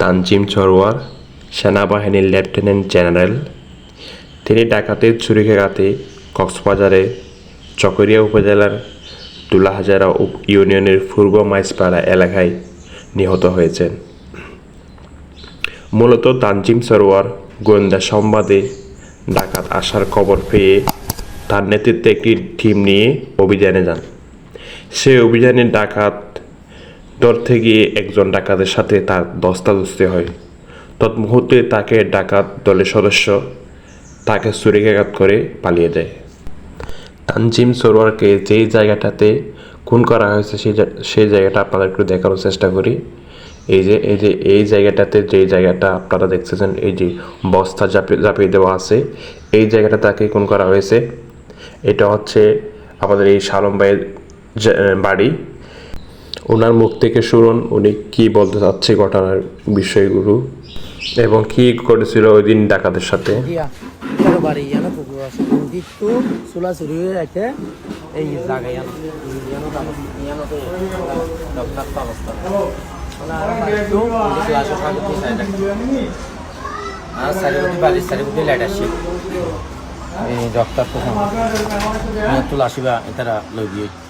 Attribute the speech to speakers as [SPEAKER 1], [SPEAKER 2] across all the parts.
[SPEAKER 1] তানজিম সরোয়ার সেনাবাহিনীর lieutenant general, তিনি ডাকাতির ছুরিকাঘাতে কক্সবাজারে চকরিয়া উপজেলার তুলাহাজারা উপ- ইউনিয়নের পূর্ব মাইসপাড়া এলাকায় নিহত হয়েছেন। মূলত তানজিম সরোয়ার গোয়েন্দা সংবাদে ডাকাত আসার খবর পেয়ে তার নেতৃত্বে একটি টিম নিয়ে অভিযানে যান। সেই অভিযানে ডাকাত ধরতে গিয়ে একজন ডাকাতের সাথে তার দস্তাদস্তি হয়। তৎমুহূর্তে তাকে ডাকাত দলের সদস্য তাকে ছুরিকাঘাত করে পালিয়ে দেয় তানজিম সরোয়ারকে যেই জায়গাটাতে খুন করা হয়েছে, সেই সেই জায়গাটা আপনারা একটু দেখানোর চেষ্টা করি। এই যে এই যে, এই জায়গাটাতে যেই জায়গাটা আপনারা দেখতেছেন, এই যে বস্তা চাপিয়ে চাপিয়ে দেওয়া আছে, এই জায়গাটা তাকে খুন করা হয়েছে। এটা হচ্ছে আমাদের এই শালম বাড়ি। ওনার মুখ থেকে শুনুন, উনি কি বলতে চাচ্ছে ঘটনার বিষয়গুলো এবং কি করেছিল ওই দিন ডাকাতের সাথে।
[SPEAKER 2] দিয়া ডক্টর তো আসিবা এটারা লগিয়ে জীবিত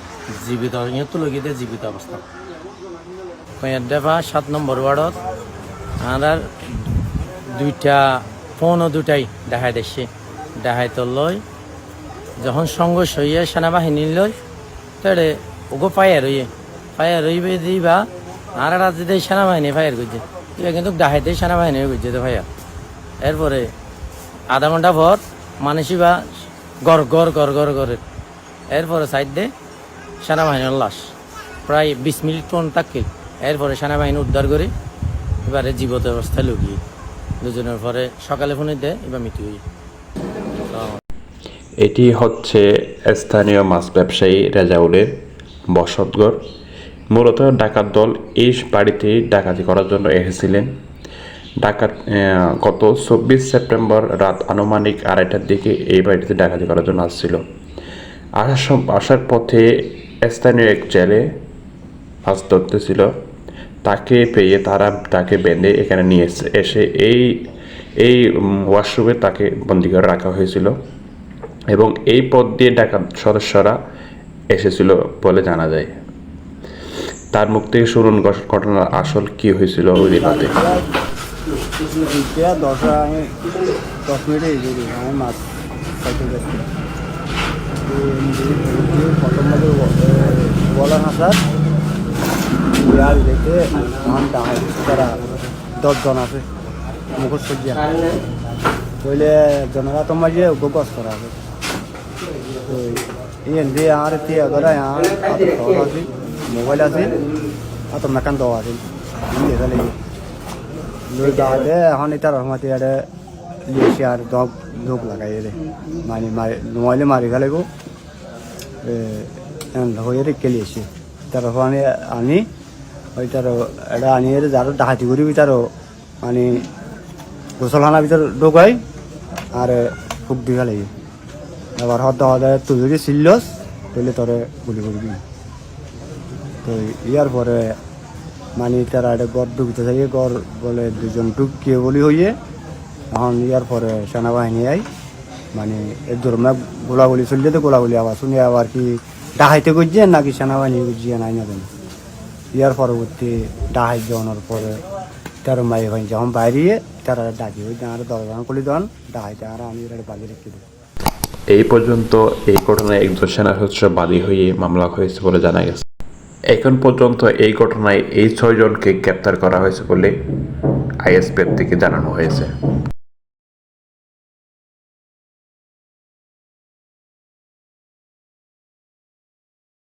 [SPEAKER 2] ইয়ার তো লগিয়ে দিয়ে জীবিত অবস্থা কয়ার দেবা, সাত নম্বর ওয়ার্ডত আর দুইটা ফোনও দুটাই দেখাই দিচ্ছে দেখাই তো লই যখন সংঘর্ষ হইয়া সেনাবাহিনী লই তাহলে ওগো ফায়ার হইয়ে ফায়ার হইবে দিবা আর একটা যদি সেনাবাহিনী ফায়ার করছে এবার কিন্তু দেখাইতে সেনাবাহিনী করছে তো ফায়ার এরপরে আধা ঘণ্টা পর মানুষই বা গড় গড় গড় গড় করে এরপরে সাইড দিয়ে সেনাবাহিনীর লাশ। প্রায় বিশ মিনিট পর থাকবে এরপরে সেনাবাহিনী উদ্ধার করে এবারে জীবত অবস্থায় লুকিয়ে। দুজনের পরে সকালে ফোনে দেয়, এবার মৃত্যু হয়ে।
[SPEAKER 1] এটি হচ্ছে স্থানীয় মাছ ব্যবসায়ী রেজাউলের বসতঘর। মূলত ডাকাত দল এই বাড়িতে ডাকাতি করার জন্য এসেছিলেন। ডাকাত গত চব্বিশ সেপ্টেম্বর রাত আনুমানিক আড়াইটার দিকে এই বাড়িতে ডাকাতি করার জন্য আসছিল। আসার আসার পথে স্থানীয় এক জেলে মাছ ধরতেছিল। তাকে পেয়ে তারা তাকে বেঁধে এখানে নিয়ে এসে এই এই ওয়াশরুমে তাকে বন্দি করে রাখা হয়েছিল। এবং এই পথ দিয়ে ডাকাত সদস্যরা এসেছিল বলে জানা যায়। তার মুখ থেকে শুনুন ঘট- ঘটনার আসল কি হয়েছিল ওই দিন রাতে।
[SPEAKER 3] দশ মিনিটে মাছ খাইতে যাচ্ছি তো এমনি ধরেছি প্রথম মাঝে বলা হাসার ইয়ার দেখে আমার ডাঙাই তারা দশজন আছে মুখোশ সজ্জা কইলে জনরা তোমার যে গছ করা আছে। তো ইয়ে দিয়ে আর তিয়া করে আর আছে, মোবাইল আছে আর তো মেকান দেওয়া আছে। তাহলে। লই গাওয়াতে এখন এটার রহমতে লিয়েছে আর দগ ধূপ লাগাই রে মারি মারি নোয়াইলে মারি ফেলাইব। হয়ে রে কেলিয়েছে তার ওখানে আনি, ওই তার এটা আনি এর যারও ডাহাতি করি তারও মানে গোসলখানার ভিতর ঢোকাই আর ফুক দি ফেলাই এবার হতে হতে তুই যদি চিল্লস তাহলে তোরে গুলি করবি। তো ইয়ার পরে মানে তারা একটা গড় ঢুকতে থাকে গড় বলে দুজন ঢুকিয়ে বলি হইয়ে এখন ইয়ার পরে সেনাবাহিনী আই মানে এর ধর্মে গোলাগুলি চলছে তো গোলাগুলি আবার, শুনে আবার কি ডাহাইতে করছে নাকি সেনাবাহিনী করছে নাই না জানি। ইয়ার পরবর্তী ডাহাই যাওয়ানোর পরে তার মাই ভাই যখন বাইরে তারা ডাকি, ওই আর দরজা খুলি দন, ডাহাইতে আর আমি এটা রেখে দিই।
[SPEAKER 1] এই পর্যন্ত এই ঘটনায় একজন সেনা সদস্য বাদী হয়ে মামলা হয়েছে বলে জানা গেছে। এখন পর্যন্ত এই ঘটনায় এই ছয়জনকে গ্রেপ্তার করা হয়েছে বলে আইএসপিএফ থেকে জানানো হয়েছে।